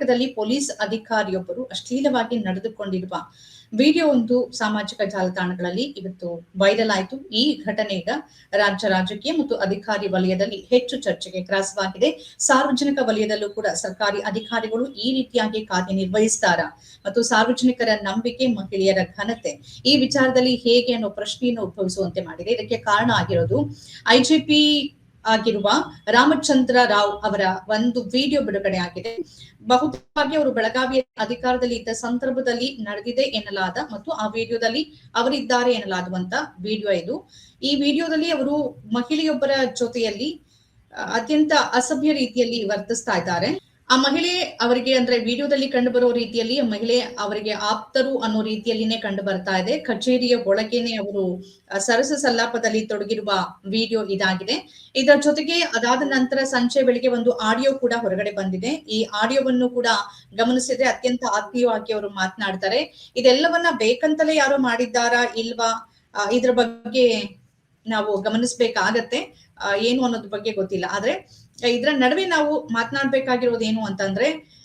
ಕರ್ನಾಟಕದಲ್ಲಿ ಪೊಲೀಸ್ ಅಧಿಕಾರಿಯೊಬ್ಬರು ಅಶ್ಲೀಲವಾಗಿ ನಡೆದುಕೊಂಡಿರುವ ವಿಡಿಯೋ ಒಂದು ಸಾಮಾಜಿಕ ಜಾಲತಾಣಗಳಲ್ಲಿ ಇವತ್ತು ವೈರಲ್ ಆಯಿತು. ಈ ಘಟನೆ ಈಗ ರಾಜ್ಯ ರಾಜಕೀಯ ಮತ್ತು ಅಧಿಕಾರಿ ವಲಯದಲ್ಲಿ ಹೆಚ್ಚು ಚರ್ಚೆಗೆ ಗ್ರಾಸವಾಗಿದೆ. ಸಾರ್ವಜನಿಕ ವಲಯದಲ್ಲೂ ಕೂಡ ಸರ್ಕಾರಿ ಅಧಿಕಾರಿಗಳು ಈ ರೀತಿಯಾಗಿ ಕಾರ್ಯನಿರ್ವಹಿಸ್ತಾರ ಮತ್ತು ಸಾರ್ವಜನಿಕರ ನಂಬಿಕೆ, ಮಹಿಳೆಯರ ಘನತೆ ಈ ವಿಚಾರದಲ್ಲಿ ಹೇಗೆ ಅನ್ನೋ ಪ್ರಶ್ನೆಯನ್ನು ಉದ್ಭವಿಸುವಂತೆ ಮಾಡಿದೆ. ಇದಕ್ಕೆ ಕಾರಣ ಆಗಿರೋದು, ಐಜಿಪಿ ಆಗಿರುವ ರಾಮಚಂದ್ರ ರಾವ್ ಅವರ ಒಂದು ವಿಡಿಯೋ ಬಿಡುಗಡೆ ಆಗಿದೆ. ಬಹುತೇಕವಾಗಿ ಅವರು ಬೆಳಗಾವಿಯ ಅಧಿಕಾರದಲ್ಲಿ ಇದ್ದ ಸಂದರ್ಭದಲ್ಲಿ ನಡೆದಿದೆ ಎನ್ನಲಾದ ಮತ್ತು ಆ ವಿಡಿಯೋದಲ್ಲಿ ಅವರಿದ್ದಾರೆ ಎನ್ನಲಾಗುವಂತ ವಿಡಿಯೋ ಇದು. ಈ ವಿಡಿಯೋದಲ್ಲಿ ಅವರು ಮಹಿಳೆಯೊಬ್ಬರ ಜೊತೆಯಲ್ಲಿ, ಅತ್ಯಂತ ಅಸಭ್ಯ ರೀತಿಯಲ್ಲಿ ವರ್ತಿಸ್ತಾ ಇದ್ದಾರೆ. ಆ ಮಹಿಳೆ ಅವರಿಗೆ ಅಂದ್ರೆ ವಿಡಿಯೋದಲ್ಲಿ ಕಂಡು ಬರೋ ರೀತಿಯಲ್ಲಿ ಮಹಿಳೆ ಅವರಿಗೆ ಆಪ್ತರು ಅನ್ನೋ ರೀತಿಯಲ್ಲಿನೇ ಕಂಡು ಬರ್ತಾ ಇದೆ. ಕಚೇರಿಯ ಒಳಗೇನೆ ಅವರು ಸರಸ ಸಲ್ಲಾಪದಲ್ಲಿ ತೊಡಗಿರುವ ವಿಡಿಯೋ ಇದಾಗಿದೆ. ಇದರ ಜೊತೆಗೆ ಅದಾದ ನಂತರ ಸಂಜೆ ಬೆಳಿಗ್ಗೆ ಒಂದು ಆಡಿಯೋ ಕೂಡ ಹೊರಗಡೆ ಬಂದಿದೆ. ಈ ಆಡಿಯೋವನ್ನು ಕೂಡ ಗಮನಿಸಿದ್ರೆ ಅತ್ಯಂತ ಆತ್ಮೀಯವಾಗಿ ಅವರು ಮಾತನಾಡ್ತಾರೆ. ಇದೆಲ್ಲವನ್ನ ಬೇಕಂತಲೇ ಯಾರು ಮಾಡಿದ್ದಾರಾ ಇಲ್ವಾ ಇದ್ರ ಬಗ್ಗೆ ನಾವು ಗಮನಿಸ್ಬೇಕಾಗತ್ತೆ. ಏನು ಅನ್ನೋದ್ರ ಬಗ್ಗೆ ಗೊತ್ತಿಲ್ಲ. ಆದ್ರೆ ಇದರ ನಡುವೆ ನಾವು ಮಾತನಾಡ್ಬೇಕಾಗಿರೋದು ಏನು ಅಂತಂದ್ರೆ,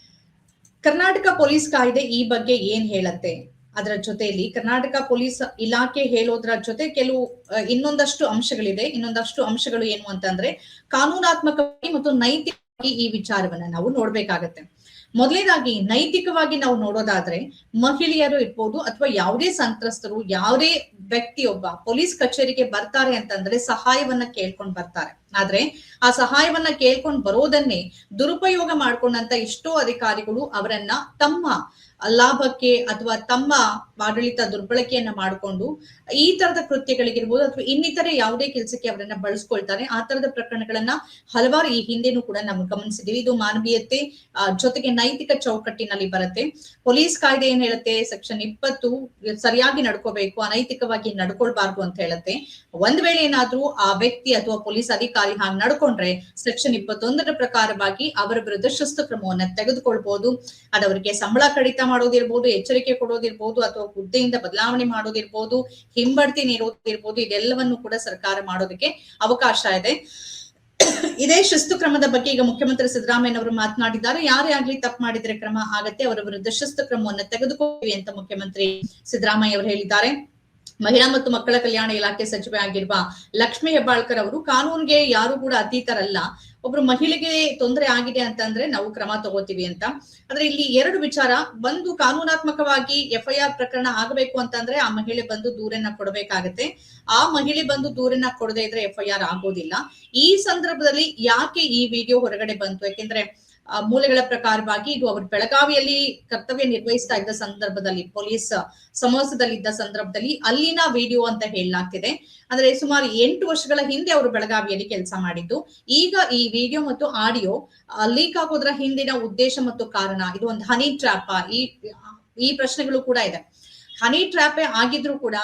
ಕರ್ನಾಟಕ ಪೊಲೀಸ್ ಕಾಯ್ದೆ ಈ ಬಗ್ಗೆ ಏನ್ ಹೇಳತ್ತೆ? ಅದರ ಜೊತೆಯಲ್ಲಿ ಕರ್ನಾಟಕ ಪೊಲೀಸ್ ಇಲಾಖೆ ಹೇಳೋದ್ರ ಜೊತೆ ಕೆಲವು ಇನ್ನೊಂದಷ್ಟು ಅಂಶಗಳಿದೆ. ಇನ್ನೊಂದಷ್ಟು ಅಂಶಗಳು ಏನು ಅಂತಂದ್ರೆ, ಕಾನೂನಾತ್ಮಕವಾಗಿ ಮತ್ತು ನೈತಿಕವಾಗಿ ಈ ವಿಚಾರವನ್ನ ನಾವು ನೋಡ್ಬೇಕಾಗತ್ತೆ. ಮೊದಲನೇದಾಗಿ ನೈತಿಕವಾಗಿ ನಾವು ನೋಡೋದಾದ್ರೆ, ಮಹಿಳೆಯರು ಇರ್ಬೋದು ಅಥವಾ ಯಾವುದೇ ಸಂತ್ರಸ್ತರು, ಯಾವುದೇ ವ್ಯಕ್ತಿಯೊಬ್ಬ ಪೊಲೀಸ್ ಕಚೇರಿಗೆ ಬರ್ತಾರೆ ಅಂತಂದ್ರೆ ಸಹಾಯವನ್ನ ಕೇಳ್ಕೊಂಡ್ ಬರ್ತಾರೆ. ಆದ್ರೆ ಆ ಸಹಾಯವನ್ನ ಕೇಳ್ಕೊಂಡ್ ಬರೋದನ್ನೇ ದುರುಪಯೋಗ ಮಾಡ್ಕೊಂಡಂತ ಎಷ್ಟೋ ಅಧಿಕಾರಿಗಳು ಅವರನ್ನ ತಮ್ಮ ಲಾಭಕ್ಕೆ ಅಥವಾ ತಮ್ಮ ಆಡಳಿತ ದುರ್ಬಳಕೆಯನ್ನ ಮಾಡಿಕೊಂಡು ಈ ತರದ ಕೃತ್ಯಗಳಿಗಿರ್ಬೋದು ಅಥವಾ ಇನ್ನಿತರೆ ಯಾವುದೇ ಕೆಲಸಕ್ಕೆ ಅವರನ್ನ ಬಳಸ್ಕೊಳ್ತಾರೆ, ಆ ತರದ ಪ್ರಕರಣಗಳನ್ನ ಹಲವಾರು ಈ ಹಿಂದೆನೂ ಕೂಡ ನಾವು ಗಮನಿಸಿದೀವಿ ಇದು ಮಾನವೀಯತೆ ಜೊತೆಗೆ ನೈತಿಕ ಚೌಕಟ್ಟಿನಲ್ಲಿ ಬರುತ್ತೆ. ಪೊಲೀಸ್ ಕಾಯ್ದೆ ಏನ್ ಹೇಳುತ್ತೆ? ಸೆಕ್ಷನ್ ಇಪ್ಪತ್ತು ಸರಿಯಾಗಿ ನಡ್ಕೋಬೇಕು, ಅನೈತಿಕವಾಗಿ ನಡ್ಕೊಳ್ಬಾರ್ದು ಅಂತ ಹೇಳುತ್ತೆ. ಒಂದ್ ವೇಳೆ ಏನಾದ್ರೂ ಆ ವ್ಯಕ್ತಿ ಅಥವಾ ಪೊಲೀಸ್ ಅಧಿಕಾರಿ ಹಾಗೆ ನಡ್ಕೊಂಡ್ರೆ ಸೆಕ್ಷನ್ ಇಪ್ಪತ್ತೊಂದರ ಪ್ರಕಾರವಾಗಿ ಅವರ ವಿರುದ್ಧ ಶಿಸ್ತು ಕ್ರಮವನ್ನ ತೆಗೆದುಕೊಳ್ಬಹುದು ಅದವರಿಗೆ ಸಂಬಳ ಕಡಿತ ಮಾಡೋದಿರ್ಬೋದು, ಎಚ್ಚರಿಕೆ ಕೊಡೋದಿರ್ಬೋದು ಅಥವಾ ಹುದ್ದೆಯಿಂದ ಬದಲಾವಣೆ ಮಾಡೋದಿರ್ಬೋದು, ಹಿಂಬಡ್ತಿ ನೀಡೋದಿರ್ಬೋದು, ಇದೆಲ್ಲವನ್ನು ಕೂಡ ಸರ್ಕಾರ ಮಾಡೋದಕ್ಕೆ ಅವಕಾಶ ಇದೆ. ಇದೇ ಶಿಸ್ತು ಕ್ರಮದ ಬಗ್ಗೆ ಈಗ ಮುಖ್ಯಮಂತ್ರಿ ಸಿದ್ದರಾಮಯ್ಯ ಅವರು ಮಾತನಾಡಿದ್ದಾರೆ. ಯಾರೇ ಆಗ್ಲಿ ತಪ್ಪು ಮಾಡಿದ್ರೆ ಕ್ರಮ ಆಗತ್ತೆ, ಅವರ ವಿರುದ್ಧ ಶಿಸ್ತು ಕ್ರಮವನ್ನು ತೆಗೆದುಕೊಳ್ಳಿ ಅಂತ ಮುಖ್ಯಮಂತ್ರಿ ಸಿದ್ದರಾಮಯ್ಯ ಅವರು ಹೇಳಿದ್ದಾರೆ. ಮಹಿಳಾ ಮತ್ತು ಮಕ್ಕಳ ಕಲ್ಯಾಣ ಇಲಾಖೆ ಸಚಿವೆ ಆಗಿರುವ ಲಕ್ಷ್ಮಿ ಹೆಬ್ಬಾಳ್ಕರ್ ಅವರು ಕಾನೂನಿಗೆ ಯಾರು ಕೂಡ ಅತೀತರಲ್ಲ. ಒಬ್ರು ಮಹಿಳೆಗೆ ತೊಂದರೆ ಆಗಿದೆ ಅಂತಂದ್ರೆ ನಾವು ಕ್ರಮ ತಗೋತೀವಿ ಅಂತ. ಆದ್ರೆ ಇಲ್ಲಿ ಎರಡು ವಿಚಾರ. ಒಂದು, ಕಾನೂನಾತ್ಮಕವಾಗಿ ಎಫ್ಐಆರ್ ಪ್ರಕರಣ ಆಗಬೇಕು ಅಂತಂದ್ರೆ ಆ ಮಹಿಳೆ ಬಂದು ದೂರನ್ನ ಕೊಡಬೇಕಾಗತ್ತೆ. ಆ ಮಹಿಳೆ ಬಂದು ದೂರನ್ನ ಕೊಡದೇ ಇದ್ರೆ ಎಫ್ಐಆರ್ ಆಗೋದಿಲ್ಲ. ಈ ಸಂದರ್ಭದಲ್ಲಿ ಯಾಕೆ ಈ ವಿಡಿಯೋ ಹೊರಗಡೆ ಬಂತು? ಯಾಕೆಂದ್ರೆ ಮೂಲಗಳ ಪ್ರಕಾರವಾಗಿ ಇದು ಅವರು ಬೆಳಗಾವಿಯಲ್ಲಿ ಕರ್ತವ್ಯ ನಿರ್ವಹಿಸ್ತಾ ಇದ್ದ ಸಂದರ್ಭದಲ್ಲಿ, ಪೊಲೀಸ್ ಸಮೋಸದಲ್ಲಿದ್ದ ಸಂದರ್ಭದಲ್ಲಿ ಅಲ್ಲಿನ ವಿಡಿಯೋ ಅಂತ ಹೇಳಲಾಗ್ತಿದೆ. ಅಂದ್ರೆ ಸುಮಾರು ಎಂಟು ವರ್ಷಗಳ ಹಿಂದೆ ಅವರು ಬೆಳಗಾವಿಯಲ್ಲಿ ಕೆಲಸ ಮಾಡಿದ್ದು. ಈಗ ಈ ವಿಡಿಯೋ ಮತ್ತು ಆಡಿಯೋ ಲೀಕ್ ಆಗೋದ್ರ ಹಿಂದಿನ ಉದ್ದೇಶ ಮತ್ತು ಕಾರಣ, ಇದು ಒಂದು ಹನಿ ಟ್ರ್ಯಾಪ್ ಈ ಈ ಪ್ರಶ್ನೆಗಳು ಕೂಡ ಇದೆ. ಹನಿ ಟ್ರ್ಯಾಪೇ ಆಗಿದ್ರು ಕೂಡ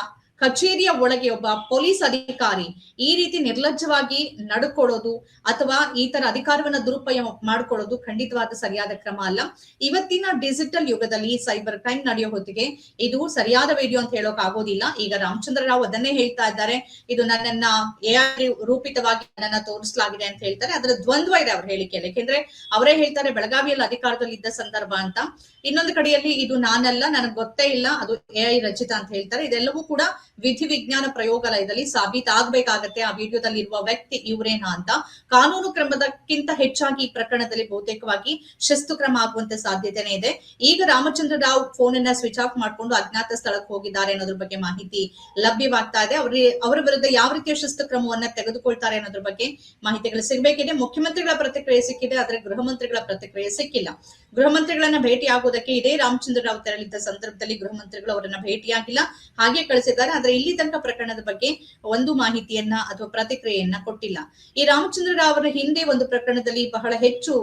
ಕಚೇರಿಯ ಒಳಗೆ ಒಬ್ಬ ಪೊಲೀಸ್ ಅಧಿಕಾರಿ ಈ ರೀತಿ ನಿರ್ಲಜ್ಜವಾಗಿ ನಡ್ಕೊಳ್ಳೋದು ಅಥವಾ ಈ ತರ ಅಧಿಕಾರವನ್ನ ದುರುಪಯೋಗ ಮಾಡ್ಕೊಳ್ಳೋದು ಖಂಡಿತವಾದ ಸರಿಯಾದ ಕ್ರಮ ಅಲ್ಲ. ಇವತ್ತಿನ ಡಿಜಿಟಲ್ ಯುಗದಲ್ಲಿ ಸೈಬರ್ ಕ್ರೈಮ್ ನಡೆಯೋ ಹೊತ್ತಿಗೆ ಇದು ಸರಿಯಾದ ವಿಡಿಯೋ ಅಂತ ಹೇಳೋಕ್ ಆಗೋದಿಲ್ಲ. ಈಗ ರಾಮಚಂದ್ರ ರಾವ್ ಅದನ್ನೇ ಹೇಳ್ತಾ ಇದ್ದಾರೆ. ಇದು ನನ್ನನ್ನ ಎಐ ರೂಪಿತವಾಗಿ ನನ್ನ ತೋರಿಸಲಾಗಿದೆ ಅಂತ ಹೇಳ್ತಾರೆ. ಅದರ ದ್ವಂದ್ವ ಇದೆ ಅವ್ರ ಹೇಳಿಕೆಯಲ್ಲಿ. ಯಾಕೆಂದ್ರೆ ಅವರೇ ಹೇಳ್ತಾರೆ ಬೆಳಗಾವಿಯಲ್ಲಿ ಅಧಿಕಾರದಲ್ಲಿ ಇದ್ದ ಸಂದರ್ಭ ಅಂತ. ಇನ್ನೊಂದು ಕಡೆಯಲ್ಲಿ ಇದು ನಾನಲ್ಲ, ನನಗೆ ಗೊತ್ತೇ ಇಲ್ಲ, ಅದು ಎಐ ರಚಿತ ಅಂತ ಹೇಳ್ತಾರೆ. ಇದೆಲ್ಲವೂ ಕೂಡ ವಿಧಿ ವಿಜ್ಞಾನ ಪ್ರಯೋಗಾಲಯದಲ್ಲಿ ಸಾಬೀತಾಗಬೇಕಾಗತ್ತೆ. ಆ ವಿಡಿಯೋದಲ್ಲಿ ಇರುವ ವ್ಯಕ್ತಿ ಇವರೇನಾ ಅಂತ. ಕಾನೂನು ಕ್ರಮದಕ್ಕಿಂತ ಹೆಚ್ಚಾಗಿ ಈ ಪ್ರಕರಣದಲ್ಲಿ ಬಹುತೇಕವಾಗಿ ಶಿಸ್ತು ಕ್ರಮ ಆಗುವಂತ ಸಾಧ್ಯತೆನೇ ಇದೆ. ಈಗ ರಾಮಚಂದ್ರ ರಾವ್ ಫೋನ್ ಅನ್ನ ಸ್ವಿಚ್ ಆಫ್ ಮಾಡ್ಕೊಂಡು ಅಜ್ಞಾತ ಸ್ಥಳಕ್ಕೆ ಹೋಗಿದ್ದಾರೆ ಅನ್ನೋದ್ರ ಬಗ್ಗೆ ಮಾಹಿತಿ ಲಭ್ಯವಾಗ್ತಾ ಇದೆ. ಅವ್ರಿಗೆ ಅವರ ವಿರುದ್ಧ ಯಾವ ರೀತಿಯ ಶಿಸ್ತು ಕ್ರಮವನ್ನ ತೆಗೆದುಕೊಳ್ತಾರೆ ಅನ್ನೋದ್ರ ಬಗ್ಗೆ ಮಾಹಿತಿಗಳು ಸಿಗಬೇಕಿದೆ. ಮುಖ್ಯಮಂತ್ರಿಗಳ ಪ್ರತಿಕ್ರಿಯೆ ಸಿಕ್ಕಿದೆ, ಆದ್ರೆ ಗೃಹ ಮಂತ್ರಿಗಳ ಪ್ರತಿಕ್ರಿಯೆ ಸಿಕ್ಕಿಲ್ಲ. ಗೃಹ ಮಂತ್ರಿಗಳನ್ನ ಭೇಟಿ ಆಗೋದಕ್ಕೆ ಇದೇ ರಾಮಚಂದ್ರ ರಾವ್ ತೆರಳಿದ್ದ ಸಂದರ್ಭದಲ್ಲಿ ಗೃಹ ಮಂತ್ರಿಗಳು ಅವರನ್ನ ಭೇಟಿಯಾಗಿಲ್ಲ. ಹಾಗೆ ಕಳಿಸಿದ್ದಾರೆ, ಆದ್ರೆ ಇಲ್ಲಿ ತನಕ ಪ್ರಕರಣದ ಬಗ್ಗೆ ಒಂದು ಮಾಹಿತಿಯನ್ನ ಅಥವಾ ಪ್ರತಿಕ್ರಿಯೆಯನ್ನ ಕೊಟ್ಟಿಲ್ಲ. ಈ ರಾಮಚಂದ್ರ ರಾವ್ ಅವರ ಹಿಂದೆ ಒಂದು ಪ್ರಕರಣದಲ್ಲಿ ಬಹಳ ಹೆಚ್ಚು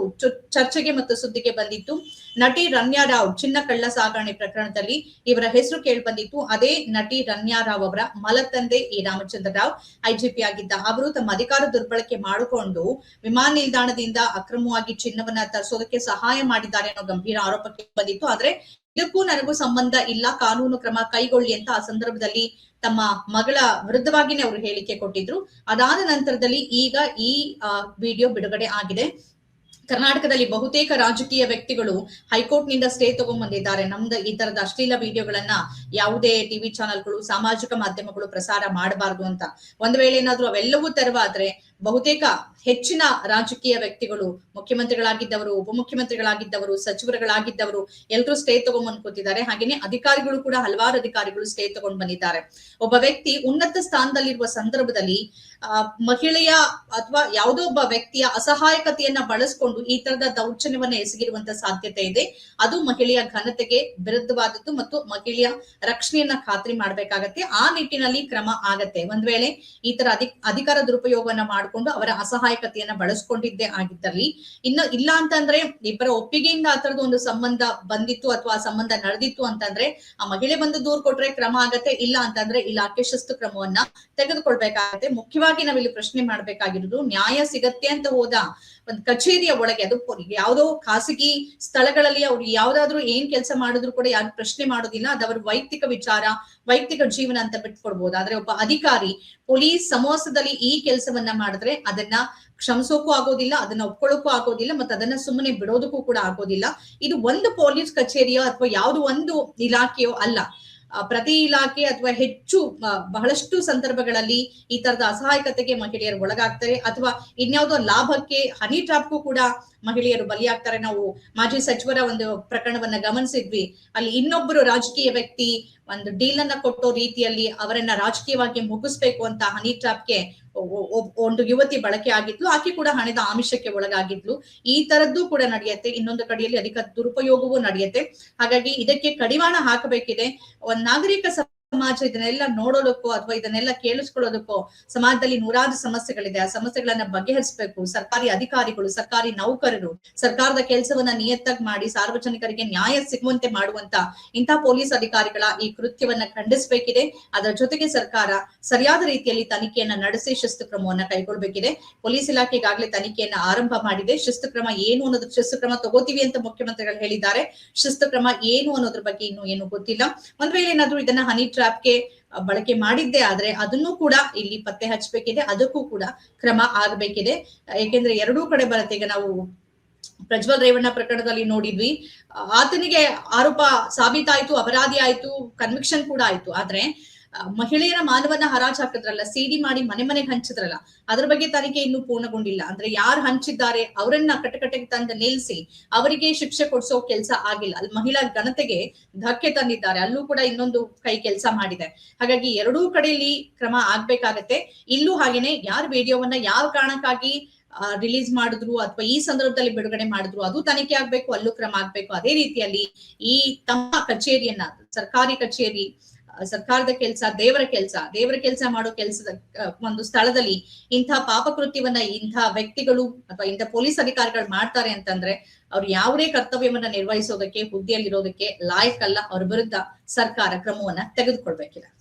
ಚರ್ಚೆಗೆ ಮತ್ತು ಸುದ್ದಿಗೆ ಬಂದಿತ್ತು. ನಟಿ ರಮ್ಯಾ ರಾವ್ ಚಿನ್ನ ಕಳ್ಳ ಸಾಗಣೆ ಪ್ರಕರಣದಲ್ಲಿ ಇವರ ಹೆಸರು ಕೇಳಿ ಬಂದಿತ್ತು. ಅದೇ ನಟಿ ರಮ್ಯಾ ರಾವ್ ಅವರ ಮಲತಂದೆ ಈ ರಾಮಚಂದ್ರ ರಾವ್ ಐಜಿಪಿ ಆಗಿದ್ದ. ಅವರು ತಮ್ಮ ಅಧಿಕಾರ ದುರ್ಬಳಕೆ ಮಾಡಿಕೊಂಡು ವಿಮಾನ ನಿಲ್ದಾಣದಿಂದ ಅಕ್ರಮವಾಗಿ ಚಿನ್ನವನ್ನ ತರಿಸೋದಕ್ಕೆ ಸಹಾಯ ಮಾಡಿದ್ದಾರೆ ಅನ್ನೋ ಗಂಭೀರ ಆರೋಪಕ್ಕೆ ಬಂದಿತ್ತು. ಆದ್ರೆ ಇದಕ್ಕೂ ನನಗೂ ಸಂಬಂಧ ಇಲ್ಲ. ಕಾನೂನು ಕ್ರಮ ಕೈಗೊಳ್ಳಿ ಅಂತ ಆ ಸಂದರ್ಭದಲ್ಲಿ ತಮ್ಮ ಮಗಳ ವಿರುದ್ಧವಾಗಿನೇ ಅವರು ಹೇಳಿಕೆ ಕೊಟ್ಟಿದ್ರು. ಅದಾದ ನಂತರದಲ್ಲಿ ಈಗ ಈ ವಿಡಿಯೋ ಬಿಡುಗಡೆ ಆಗಿದೆ. ಕರ್ನಾಟಕದಲ್ಲಿ ಬಹುತೇಕ ರಾಜಕೀಯ ವ್ಯಕ್ತಿಗಳು ಹೈಕೋರ್ಟ್ನಿಂದ ಸ್ಟೇ ತಗೊಂಡ್ಬಂದಿದ್ದಾರೆ. ನಮ್ದು ಈ ತರದ ಅಶ್ಲೀಲ ವಿಡಿಯೋಗಳನ್ನ ಯಾವುದೇ ಟಿವಿ ಚಾನೆಲ್ಗಳು, ಸಾಮಾಜಿಕ ಮಾಧ್ಯಮಗಳು ಪ್ರಸಾರ ಮಾಡಬಾರದು ಅಂತ. ಒಂದ್ ವೇಳೆ ಏನಾದ್ರೂ ಅವೆಲ್ಲವೂ ತೆರವಾದ್ರೆ ಬಹುತೇಕ ಹೆಚ್ಚಿನ ರಾಜಕೀಯ ವ್ಯಕ್ತಿಗಳು, ಮುಖ್ಯಮಂತ್ರಿಗಳಾಗಿದ್ದವರು, ಉಪಮುಖ್ಯಮಂತ್ರಿಗಳಾಗಿದ್ದವರು, ಸಚಿವರುಗಳಾಗಿದ್ದವರು ಎಲ್ಲರೂ ಸ್ಟೇ ತಗೊಂಡ್ಬಂದ್ ಕೂತಿದ್ದಾರೆ. ಹಾಗೇನೆ ಅಧಿಕಾರಿಗಳು ಕೂಡ ಹಲವಾರು ಅಧಿಕಾರಿಗಳು ಸ್ಟೇ ತಗೊಂಡ್ ಬಂದಿದ್ದಾರೆ. ಒಬ್ಬ ವ್ಯಕ್ತಿ ಉನ್ನತ ಸ್ಥಾನದಲ್ಲಿರುವ ಸಂದರ್ಭದಲ್ಲಿ ಮಹಿಳೆಯ ಅಥವಾ ಯಾವುದೋ ಒಬ್ಬ ವ್ಯಕ್ತಿಯ ಅಸಹಾಯಕತೆಯನ್ನ ಬಳಸಿಕೊಂಡು ಈ ತರದ ದೌರ್ಜನ್ಯವನ್ನ ಎಸಗಿರುವಂತ ಸಾಧ್ಯತೆ ಇದೆ. ಅದು ಮಹಿಳೆಯ ಘನತೆಗೆ ವಿರುದ್ಧವಾದದ್ದು ಮತ್ತು ಮಹಿಳೆಯ ರಕ್ಷಣೆಯನ್ನ ಖಾತ್ರಿ ಮಾಡಬೇಕಾಗತ್ತೆ. ಆ ನಿಟ್ಟಿನಲ್ಲಿ ಕ್ರಮ ಆಗತ್ತೆ. ಒಂದ್ ವೇಳೆ ಈ ತರ ಅಧಿ ಅಧಿಕಾರ ದುರುಪಯೋಗವನ್ನ ಮಾಡಿಕೊಂಡು ಅವರ ಅಸಹಾಯಕತೆಯನ್ನ ಬಳಸ್ಕೊಂಡಿದ್ದೇ ಆಗಿದ್ದಲ್ಲಿ. ಇನ್ನು ಇಲ್ಲ ಅಂತಂದ್ರೆ ಇಬ್ಬರ ಒಪ್ಪಿಗೆಯಿಂದ ಆ ತರದ ಒಂದು ಸಂಬಂಧ ಬಂದಿತ್ತು ಅಥವಾ ಆ ಸಂಬಂಧ ನಡೆದಿತ್ತು ಅಂತಂದ್ರೆ ಆ ಮಹಿಳೆ ಬಂದು ದೂರ್ ಕೊಟ್ರೆ ಕ್ರಮ ಆಗತ್ತೆ, ಇಲ್ಲ ಅಂತಂದ್ರೆ ಇಲಾಖೆ ಶಿಸ್ತು ಕ್ರಮವನ್ನ ತೆಗೆದುಕೊಳ್ಬೇಕಾಗತ್ತೆ. ಮುಖ್ಯವಾಗಿ ನಾವಿಲ್ಲಿ ಪ್ರಶ್ನೆ ಮಾಡ್ಬೇಕಾಗಿರೋದು ನ್ಯಾಯ ಸಿಗತ್ತೆ ಅಂತ ಹೋದ ಒಂದ್ ಕಚೇರಿಯ ಒಳಗೆ ಅದು ಯಾವುದೋ ಖಾಸಗಿ ಸ್ಥಳಗಳಲ್ಲಿ ಅವ್ರು ಯಾವ್ದಾದ್ರು ಏನ್ ಕೆಲಸ ಮಾಡಿದ್ರು ಕೂಡ ಯಾರು ಪ್ರಶ್ನೆ ಮಾಡೋದಿಲ್ಲ. ಅದು ಅವ್ರ ವೈಯಕ್ತಿಕ ವಿಚಾರ, ವೈಯಕ್ತಿಕ ಜೀವನ ಅಂತ ಬಿಟ್ಕೊಡ್ಬೋದು. ಆದ್ರೆ ಒಬ್ಬ ಅಧಿಕಾರಿ ಪೊಲೀಸ್ ಸಮೋಸದಲ್ಲಿ ಈ ಕೆಲಸವನ್ನ ಮಾಡಿದ್ರೆ ಅದನ್ನ ಕ್ಷಮಿಸೋಕು ಆಗೋದಿಲ್ಲ, ಅದನ್ನ ಒಪ್ಕೊಳ್ಳೋಕು ಆಗೋದಿಲ್ಲ, ಮತ್ತೆ ಅದನ್ನ ಸುಮ್ಮನೆ ಬಿಡೋದಕ್ಕೂ ಕೂಡ ಆಗೋದಿಲ್ಲ. ಇದು ಒಂದು ಪೊಲೀಸ್ ಕಚೇರಿಯೋ ಅಥವಾ ಯಾವ್ದು ಒಂದು ಇಲಾಖೆಯೋ ಅಲ್ಲ. ಪ್ರತಿ ಇಲಾಖೆ ಅಥವಾ ಹೆಚ್ಚು ಬಹಳಷ್ಟು ಸಂದರ್ಭಗಳಲ್ಲಿ ಈ ತರದ ಅಸಹಾಯಕತೆಗೆ ಮಹಿಳೆಯರು ಒಳಗಾಗ್ತಾರೆ ಅಥವಾ ಇನ್ಯಾವುದೋ ಲಾಭಕ್ಕೆ ಹನಿ ಟ್ರಾಪ್ಗೂ ಕೂಡ ಮಹಿಳೆಯರು ಬಲಿಯಾಗ್ತಾರೆ. ನಾವು ಮಾಜಿ ಸಚಿವರ ಒಂದು ಪ್ರಕರಣವನ್ನ ಗಮನಿಸಿದ್ವಿ. ಅಲ್ಲಿ ಇನ್ನೊಬ್ಬರು ರಾಜಕೀಯ ವ್ಯಕ್ತಿ ಒಂದು ಡೀಲ್ ಅನ್ನ ಕೊಟ್ಟೋ ರೀತಿಯಲ್ಲಿ ಅವರನ್ನ ರಾಜಕೀಯವಾಗಿ ಮುಗಿಸ್ಬೇಕು ಅಂತ ಹನಿ ಟ್ರಾಪ್ಗೆ ಒಂದು ಯುವತಿ ಬಳಕೆ ಆಗಿದ್ಲು, ಆಕೆ ಕೂಡ ಹಣದ ಆಮಿಷಕ್ಕೆ ಒಳಗಾಗಿದ್ಲು. ಈ ತರದ್ದು ಕೂಡ ನಡೆಯುತ್ತೆ, ಇನ್ನೊಂದು ಕಡೆಯಲ್ಲಿ ಅಧಿಕ ದುರುಪಯೋಗವೂ ನಡೆಯುತ್ತೆ. ಹಾಗಾಗಿ ಇದಕ್ಕೆ ಕಡಿವಾಣ ಹಾಕಬೇಕಿದೆ. ಒಂದ್ ನಾಗರಿಕ ಸಮಾಜ ಇದನ್ನೆಲ್ಲ ನೋಡೋದಕ್ಕೋ ಅಥವಾ ಇದನ್ನೆಲ್ಲ ಕೇಳಿಸ್ಕೊಳ್ಳೋದಕ್ಕೋ ಸಮಾಜದಲ್ಲಿ ನೂರಾರು ಸಮಸ್ಯೆಗಳಿದೆ. ಆ ಸಮಸ್ಯೆಗಳನ್ನ ಬಗೆಹರಿಸಬೇಕು. ಸರ್ಕಾರಿ ಅಧಿಕಾರಿಗಳು, ಸರ್ಕಾರಿ ನೌಕರರು, ಸರ್ಕಾರದ ಕೆಲಸವನ್ನ ನಿಯತ್ತಾಗಿ ಮಾಡಿ, ಸಾರ್ವಜನಿಕರಿಗೆ ನ್ಯಾಯ ಸಿಗುವಂತೆ ಮಾಡುವಂತ ಇಂತಹ ಪೊಲೀಸ್ ಅಧಿಕಾರಿಗಳ ಈ ಕೃತ್ಯವನ್ನ ಖಂಡಿಸಬೇಕಿದೆ. ಅದರ ಜೊತೆಗೆ ಸರ್ಕಾರ ಸರಿಯಾದ ರೀತಿಯಲ್ಲಿ ತನಿಖೆಯನ್ನ ನಡೆಸಿ ಶಿಸ್ತು ಕ್ರಮವನ್ನ ಕೈಗೊಳ್ಳಬೇಕಿದೆ ಪೊಲೀಸ್ ಇಲಾಖೆ ಈಗಾಗಲೇ ತನಿಖೆಯನ್ನ ಆರಂಭ ಮಾಡಿದೆ. ಶಿಸ್ತು ಕ್ರಮ ಏನು ಅನ್ನೋದು, ಶಿಸ್ತು ಕ್ರಮ ತಗೋತೀವಿ ಅಂತ ಮುಖ್ಯಮಂತ್ರಿಗಳು ಹೇಳಿದ್ದಾರೆ. ಶಿಸ್ತು ಕ್ರಮ ಏನು ಅನ್ನೋದ್ರ ಬಗ್ಗೆ ಇನ್ನು ಏನು ಗೊತ್ತಿಲ್ಲ. ಒಂದ್ ವೇಳೆ ಏನಾದ್ರೂ ಇದನ್ನ ಹನಿ ಟ್ರಾಪ್ಗೆ ಬಳಕೆ ಮಾಡಿದ್ದೆ, ಆದ್ರೆ ಅದನ್ನು ಕೂಡ ಇಲ್ಲಿ ಪತ್ತೆ ಹಚ್ಚಬೇಕಿದೆ, ಅದಕ್ಕೂ ಕೂಡ ಕ್ರಮ ಆಗಬೇಕಿದೆ. ಏಕೆಂದ್ರೆ ಎರಡೂ ಕಡೆ ಬರುತ್ತೆ ಈಗ ನಾವು ಪ್ರಜ್ವಲ್ ರೇವಣ್ಣ ಪ್ರಕರಣದಲ್ಲಿ ನೋಡಿದ್ವಿ. ಆತನಿಗೆ ಆರೋಪ ಸಾಬೀತಾಯ್ತು, ಅಪರಾಧಿ ಆಯ್ತು ಕನ್ವಿಕ್ಷನ್ ಕೂಡ ಆಯ್ತು. ಆದ್ರೆ ಮಹಿಳೆಯರ ಮಾನವನ್ನ ಹರಾಜ್ ಹಾಕಿದ್ರಲ್ಲ, ಸಿಡಿ ಮಾಡಿ ಮನೆ ಮನೆಗೆ ಹಂಚಿದ್ರಲ್ಲ, ಅದ್ರ ಬಗ್ಗೆ ತನಿಖೆ ಇನ್ನೂ ಪೂರ್ಣಗೊಂಡಿಲ್ಲ. ಅಂದ್ರೆ ಯಾರು ಹಂಚಿದ್ದಾರೆ, ಅವರನ್ನ ಕಟಕಟೆಗೆ ತಂದು ನಿಲ್ಸಿ, ಅವರಿಗೆ ಶಿಕ್ಷೆ ಕೊಡಿಸೋ ಕೆಲಸ ಆಗಿಲ್ಲ. ಅಲ್ಲಿ ಮಹಿಳಾ ಘನತೆಗೆ ಧಕ್ಕೆ ತಂದಿದ್ದಾರೆ. ಅಲ್ಲೂ ಕೂಡ ಇನ್ನೊಂದು ಕೈ ಕೆಲಸ ಮಾಡಿದೆ. ಹಾಗಾಗಿ ಎರಡೂ ಕಡೆಯಲ್ಲಿ ಕ್ರಮ ಆಗ್ಬೇಕಾಗತ್ತೆ. ಇಲ್ಲೂ ಹಾಗೇನೆ, ಯಾರು ವಿಡಿಯೋವನ್ನ ಯಾವ ಕಾರಣಕ್ಕಾಗಿ ರಿಲೀಸ್ ಮಾಡಿದ್ರು ಅಥವಾ ಈ ಸಂದರ್ಭದಲ್ಲಿ ಬಿಡುಗಡೆ ಮಾಡಿದ್ರು, ಅದು ತನಿಖೆ ಆಗ್ಬೇಕು, ಅಲ್ಲೂ ಕ್ರಮ ಆಗ್ಬೇಕು. ಅದೇ ರೀತಿಯಲ್ಲಿ ಈ ತಮ್ಮ ಕಚೇರಿಯನ್ನ, ಸರ್ಕಾರಿ ಕಚೇರಿ ಸರ್ಕಾರದ ಕೆಲಸ, ದೇವರ ಕೆಲಸ ದೇವರ ಕೆಲಸ ಮಾಡೋ ಕೆಲಸದ ಒಂದು ಸ್ಥಳದಲ್ಲಿ ಇಂಥ ಪಾಪಕೃತ್ಯವನ್ನ ಇಂಥ ವ್ಯಕ್ತಿಗಳು ಅಥವಾ ಇಂಥ ಪೊಲೀಸ್ ಅಧಿಕಾರಿಗಳು ಮಾಡ್ತಾರೆ ಅಂತಂದ್ರೆ ಅವ್ರು ಯಾವುದೇ ಕರ್ತವ್ಯವನ್ನ ನಿರ್ವಹಿಸೋದಕ್ಕೆ, ಹುದ್ದೆಯಲ್ಲಿರೋದಕ್ಕೆ ಲಾಯಕ್ ಅಲ್ಲ ಅವ್ರ ವಿರುದ್ಧ ಸರ್ಕಾರ ಕ್ರಮವನ್ನ ತೆಗೆದುಕೊಳ್ಬೇಕಿದೆ.